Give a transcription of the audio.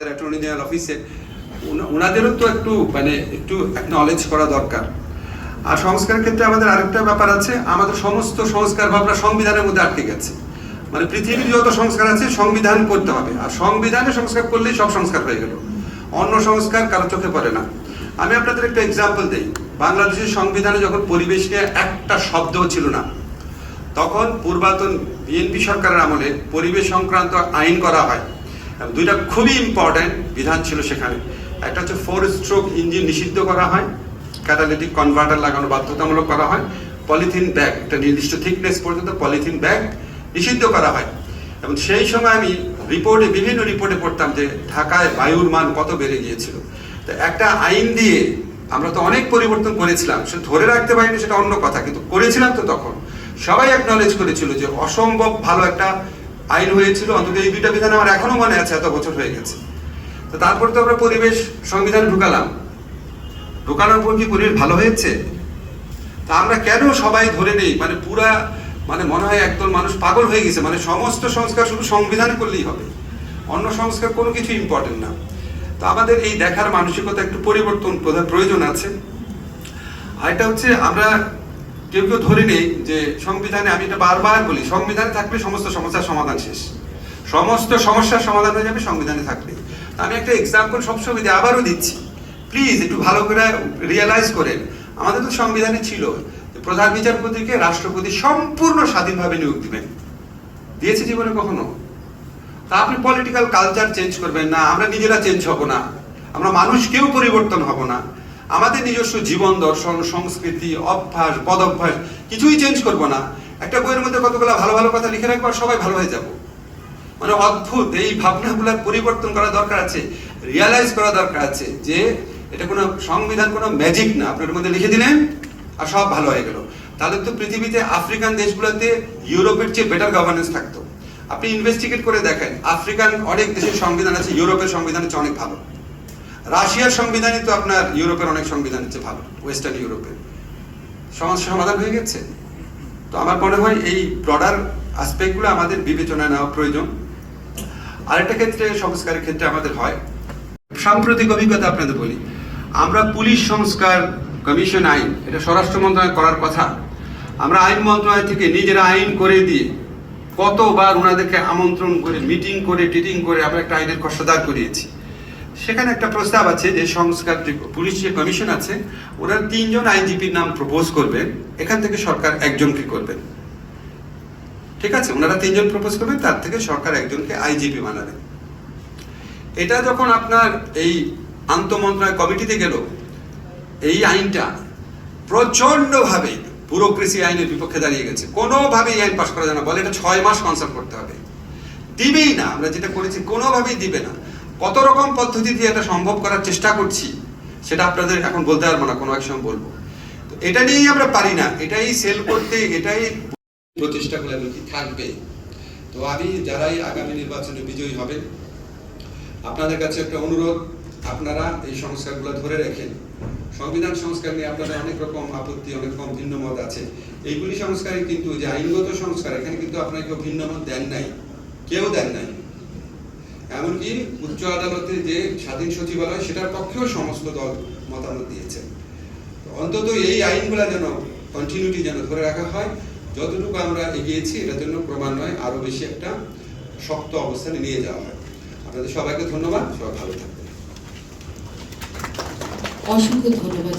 Attorney general অফিসে উনাদেরও তো একটু মানে একটু নলেজ করা দরকার। আর সংস্কারের ক্ষেত্রে আমাদের আরেকটা ব্যাপার আছে, আমাদের সমস্ত সংস্কার ভাবনা সংবিধানের মধ্যে আটকে গেছে। মানে পৃথিবীর যত সংস্কার আছে, সংবিধান করতে হবে। আর সংবিধানে সংস্কার করলেই সব সংস্কার হয়ে গেল। অন্য সংস্কার কারও চোখে পড়ে না। আমি আপনাদের একটা এক্সাম্পল দিই। বাংলাদেশের সংবিধানে যখন পরিবেশ নিয়ে একটা শব্দও ছিল না, তখন পূর্বাতন বিএনপি সরকারের আমলে পরিবেশ সংক্রান্ত আইন করা হয়। দুইটা খুবই ইম্পর্ট্যান্ট বিধান ছিল সেখানে। একটা হচ্ছে ফোর স্ট্রোক ইঞ্জিন নিষিদ্ধ করা হয় ক্যাটালিটিক কনভার্টার লাগানো বাধ্যতামূলক করা হয় পলিথিন ব্যাগ একটা নির্দিষ্ট থিকনেস পর্যন্ত পলিথিন ব্যাগ নিষিদ্ধ করা হয়। এবং সেই সময় আমি রিপোর্টে বিভিন্ন রিপোর্টে পড়তাম যে ঢাকায় বায়ুর মান কত বেড়ে গিয়েছিল। তো একটা আইন দিয়ে আমরা তো অনেক পরিবর্তন করেছিলাম, সে ধরে রাখতে পারিনি সেটা অন্য কথা, কিন্তু করেছিলাম তো তখন। সবাই অ্যাকনলেজ করেছিল যে অসম্ভব ভালো একটা আইন হয়েছিল, অন্তত এই দুইটা বিধান আমার এখনও মনে আছে, এত বছর হয়ে গেছে। তো তারপর তো আমরা পরিবেশ সংবিধান ঢুকালাম। ঢুকানোর পর কি পরিবেশ ভালো হয়েছে? তা আমরা কেন সবাই ধরে নেই? মানে পুরা মানে মনে হয় একদল মানুষ পাগল হয়ে গেছে। মানে সমস্ত সংস্কার শুধু সংবিধান করলেই হবে। অন্য সংস্কার কোনো কিছু ইম্পর্টেন্ট না। তো আমাদের এই দেখার মানসিকতা একটু পরিবর্তন প্রয়োজন আছে। আর এটা হচ্ছে আমরা কেউ কেউ ধরে নেই যে সংবিধানে আমি এটা বারবার বলি, সংবিধানে থাকবে সমস্ত সমস্যার সমাধান শেষ। সমস্ত সমস্যার সমাধান হয়ে যাবে, সংবিধানে থাকলে তো আমি একটা এক্সাম্পল সবসময় দিই আবারও দিচ্ছি। প্লিজ একটু ভালো করে রিয়েলাইজ করেন। আমাদের তো সংবিধানে ছিল প্রধান বিচারপতিকে রাষ্ট্রপতি সম্পূর্ণ স্বাধীনভাবে নিয়োগ দিবেন। দিয়েছে জীবনে কখনো? তা আপনি পলিটিক্যাল কালচার চেঞ্জ করবেন না, আমরা নিজেরা চেঞ্জ হব না। আমরা মানুষ কেউ পরিবর্তন হব না। আমাদের নিজস্ব জীবন দর্শন, সংস্কৃতি, অভ্যাস পদ অভ্যাস কিছুই চেঞ্জ করব না। একটা বইয়ের মধ্যে কতগুলো ভালো ভালো কথা লিখে রাখব আর সবাই ভালো হয়ে যাব। মানে অদ্ভুত, এই ভাবনাগুলোর পরিবর্তন করা দরকার আছে রিয়ালাইজ করা দরকার আছে যে এটা কোনো সংবিধান, কোনো ম্যাজিক না। আপনার মধ্যে লিখে দিলেন আর সব ভালো হয়ে গেল। তাহলে তো পৃথিবীতে আফ্রিকান দেশগুলোতে ইউরোপের চেয়ে বেটার গভর্নেন্স থাকতো। আপনি ইনভেস্টিগেট করে দেখেন, আফ্রিকান অনেক দেশের সংবিধান আছে, ইউরোপের সংবিধান হচ্ছে অনেক ভালো। রাশিয়ার সংবিধানই তো আপনার ইউরোপের অনেক সংবিধানের চেয়ে ভালো ওয়েস্টার্ন ইউরোপের সমস্যা সমাধান হয়ে গেছে। তো আমার মনে হয় এই ব্রডার আসপেক্টগুলো আমাদের বিবেচনায় নেওয়া প্রয়োজন। আরেকটা ক্ষেত্রে, সংস্কারের ক্ষেত্রে আমাদের হয়। সাম্প্রতিক অভিজ্ঞতা আপনাদের বলি। আমরা পুলিশ সংস্কার কমিশন আইন, এটা স্বরাষ্ট্র মন্ত্রণালয় করার কথা। আমরা আইন মন্ত্রণালয় থেকে নিজেরা আইন করে দিয়ে কতবার ওনাদেরকে আমন্ত্রণ করে, মিটিং করে, টিটিং করে আমরা একটা আইনের খসড়া করিয়েছি। সেখানে একটা প্রস্তাব আছে যে সংস্কার যে পুলিশ যে কমিশন আছে, ওরা তিনজন আইনজীবীর নাম প্রপোজ করবেন, এখান থেকে সরকার একজনকে করবেন। ঠিক আছে? ওনারা তিনজন প্রপোজ করবেন, তার থেকে সরকার একজনকে আইজিপি বানাবেন। এটা যখন আপনার এই আন্তঃমন্ত্রণালয় কমিটিতে গেল, এই আইনটা প্রচন্ডভাবে ব্যুরোক্রেসি আইনের বিপক্ষে দাঁড়িয়ে গেছে। কোনোভাবেই আইন পাশ করা যায় না। বলে এটা ছয় মাস কনসাল্ট করতে হবে। দিবেই না। আমরা যেটা করেছি কোনোভাবেই দিবে না। কত রকম পদ্ধতি দিয়ে এটা সম্ভব করার চেষ্টা করছি, সেটা আপনাদের এখন বলতে পারব না, কোনো এক সময় বলব। এটা নিয়েই আমরা পারি না, এটাই সেল করতে, এটাই প্রতিষ্ঠাগুলো কি থাকবে। তো আমি যারাই আগামী নির্বাচনে বিজয়ী হবেন, আপনাদের কাছে একটা অনুরোধ, আপনারা এই সংস্কারগুলো ধরে রাখেন। সংবিধান সংস্কার নিয়ে আপনাদের অনেক রকম আপত্তি, অনেক রকম ভিন্ন মত আছে। এইগুলি সংস্কারে কিন্তু যে আইনগত সংস্কার, এখানে কিন্তু আপনাকে ভিন্ন মত দেন নাই, কেউ দেন নাই। এমনকি উচ্চ আদালতে যে স্বাধীন সচিবালয়, সেটার পক্ষেও সমস্ত দল মতামত দিয়েছেন অন্তত এই আইনগুলা যেন কন্টিনিউটি যেন ধরে রাখা হয়, যতটুকু আমরা এগিয়েছি, এটার জন্য ক্রমান্বয়ে আরও বেশি একটা শক্ত অবস্থানে নিয়ে যাওয়া হয়। আপনাদের সবাইকে ধন্যবাদ, সবাই ভালো থাকবেন। অসংখ্য ধন্যবাদ।